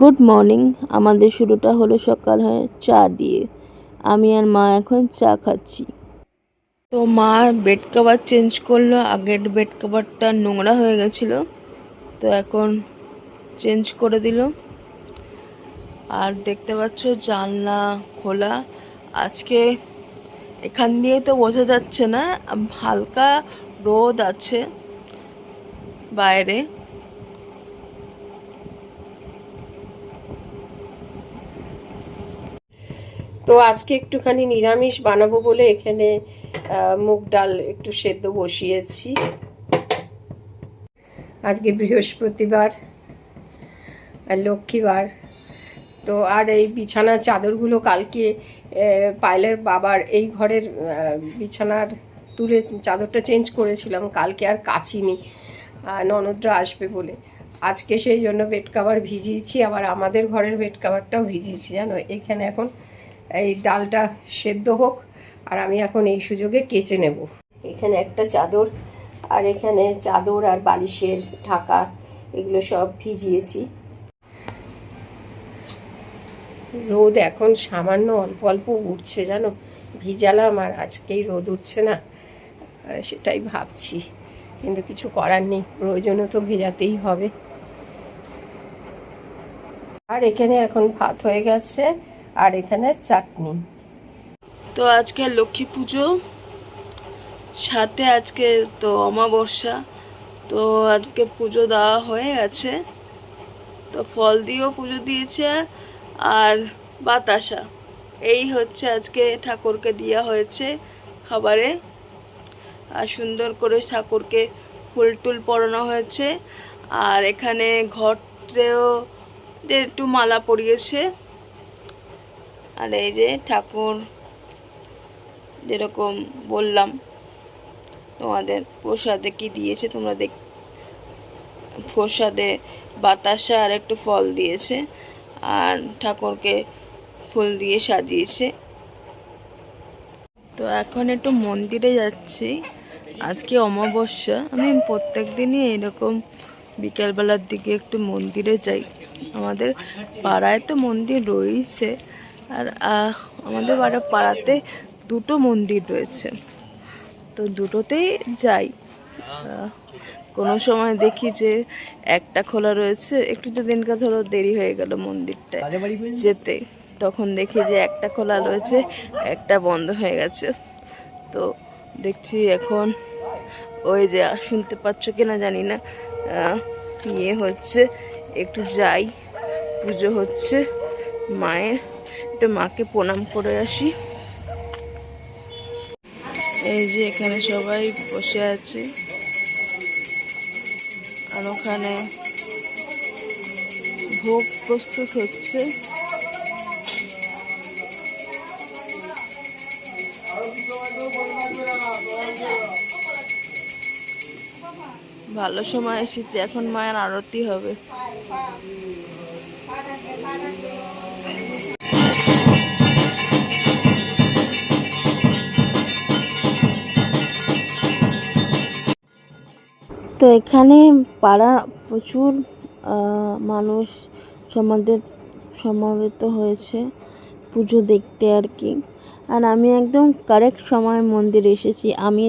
Good morning আমাদের শুরুটা হলো সকাল হয় চা দিয়ে। আমি আর মা এখন চা খাচ্ছি। তো মা বেড কভার চেঞ্জ করল। আগের বেড কভারটা নোংরা হয়ে গেছিল। তো এখন চেঞ্জ করে দিল। আর দেখতে পাচ্ছ জানলা খোলা। আজকে এখান দিয়ে তো বোঝা যাচ্ছে না, হালকা রোদ আছে বাইরে। তো আজকে একটুখানি নিরামিষ বানাবো বলে এখানে মুগ ডাল একটু সেদ্ধ বসিয়েছি। আজকে বৃহস্পতিবার আর লক্ষ্মীবার। তো আর এই বিছানার চাদরগুলো কালকে আহ, পায়েলের বাবার এই ঘরের বিছানার তুলে চাদরটা চেঞ্জ করেছিলাম কালকে আর কাচিনি। ননদরা আসবে বলে। আজকে সেই জন্য বেড কাভার ভিজিয়েছি আবার আমাদের ঘরের বেড কাভারটাও ভিজিয়েছি জানো? এখানে এখন এই ডালটা সেদ্ধ হোক, আর আমি এখন এই সুযোগে কেচে নেব। এখানে একটা চাদর, আর এখানে চাদর আর বালিশের ঢাকা, এগুলো সব ভিজিয়েছি। রোদ এখন সামান্য অল্প অল্প উঠছে, জানো? ভিজালাম আর আজকেই রোদ উঠছে না সেটাই ভাবছি। কিন্তু কিছু করার নেই, প্রয়োজনও তো ভেজাতেই হবে। আর এখানে এখন ভাত হয়ে গেছে। আর এখানে চাটনি। তো আজকে লক্ষ্মী পুজো, সাথে আজকে তো অমাবস্যা, তো আজকে পুজো দেওয়া হয়ে গেছে। তো ফল দিয়েও পুজো দিয়েছে আর বাতাসা। এই হচ্ছে আজকে ঠাকুরকে দেওয়া হয়েছে খাবারে। আর সুন্দর করে ঠাকুরকে ফুল টুল পরানো হয়েছে। আর এখানে ঘটেও একটু মালা পরিয়েছে। আর এই যে ঠাকুর যেরকম বললাম, তোমাদের প্রসাদে কি দিয়েছে তোমরা দেখ, প্রসাদে বাতাসা আর একটু ফল দিয়েছে আর ঠাকুরকে ফুল দিয়ে সাজিয়েছে। তো এখন একটু মন্দিরে যাচ্ছি, আজকে অমাবস্যা, আমি প্রত্যেক দিনই এরকম বিকেলবেলার দিকে একটু মন্দিরে যাই। আমাদের পাড়ায় তো মন্দির রয়েছে আর আমাদের বাড়া পাড়াতে দুটো মন্দির রয়েছে। তো দুটোতেই যাই। কোনো সময় দেখি যে একটা খোলা রয়েছে, একটু তো দিনকা ধরো দেরি হয়ে গেল মন্দিরটা যেতে। তখন দেখি যে একটা খোলা রয়েছে, একটা বন্ধ হয়ে গেছে। তো দেখছি এখন ওই যে, শুনতে পাচ্ছ কিনা জানি না। ইয়ে হচ্ছে, একটু যাই, পুজো হচ্ছে, মায়ের একটু মাকে প্রণাম করে আসি। এই যে এখানে সবাই বসে আছে। আর ওখানে ভোগ প্রস্তুত হচ্ছে। ভালো সময় এসেছে, এখন মায়ের আরতি হবে। তো এখানে পাড়া প্রচুর মানুষ সমাবেত সমাবেত হয়েছে পুজো দেখতে আর কি। আর আমি একদম কারেক্ট সময় মন্দিরে এসেছি। আমি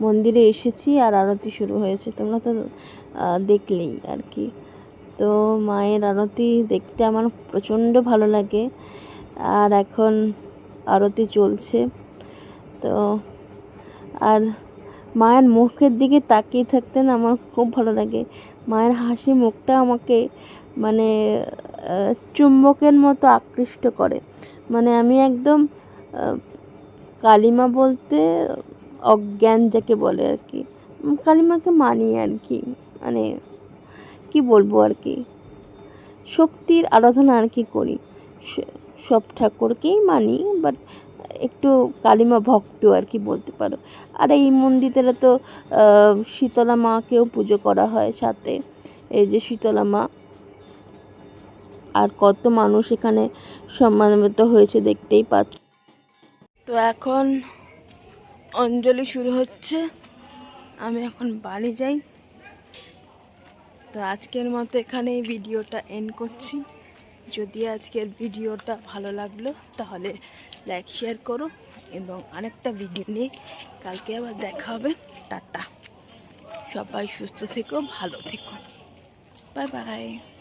মন্দিরে এসেছি আর আরতি শুরু হয়েছে। তোমরা তো দেখলেই আর কি। তো মায়ের আরতি দেখতে আমার প্রচণ্ড ভালো লাগে। আর এখন আরতি চলছে। তো, আর মায়ের মুখের দিকে তাকিয়ে থাকতে না আমার খুব ভালো লাগে। মায়ের হাসি মুখটা আমাকে মানে চুম্বকের মতো আকৃষ্ট করে। মানে আমি একদম কালিমা বলতে অজ্ঞান যাকে বলে আর কি। কালিমাকে মানি আর কি। মানে কি বলব আর কি? শক্তির আরাধনা আর কি করি। সব ঠাকুরকেই মানি বাট একটু কালিমা ভক্ত আর কি বলতে পারো। আর এই মন্দিরে তো শীতলা মাকেও পুজো করা হয় সাথে। এই যে শীতলা মা। আর কত মানুষ এখানে সম্মানিত হয়েছে দেখতেই পাচ্ছ। তো এখন অঞ্জলি শুরু হচ্ছে। আমি এখন বাড়ি যাই। তো আজকের মতো এখানে ভিডিওটা এন্ড করছি। যদি আজকের ভিডিওটা ভালো লাগল, তাহলে লাইক শেয়ার করো এবং আরেকটা ভিডিও নিয়ে কালকে আবার দেখা হবে। টাটা। সবাই সুস্থ থেকো, ভালো থেকো। Bye bye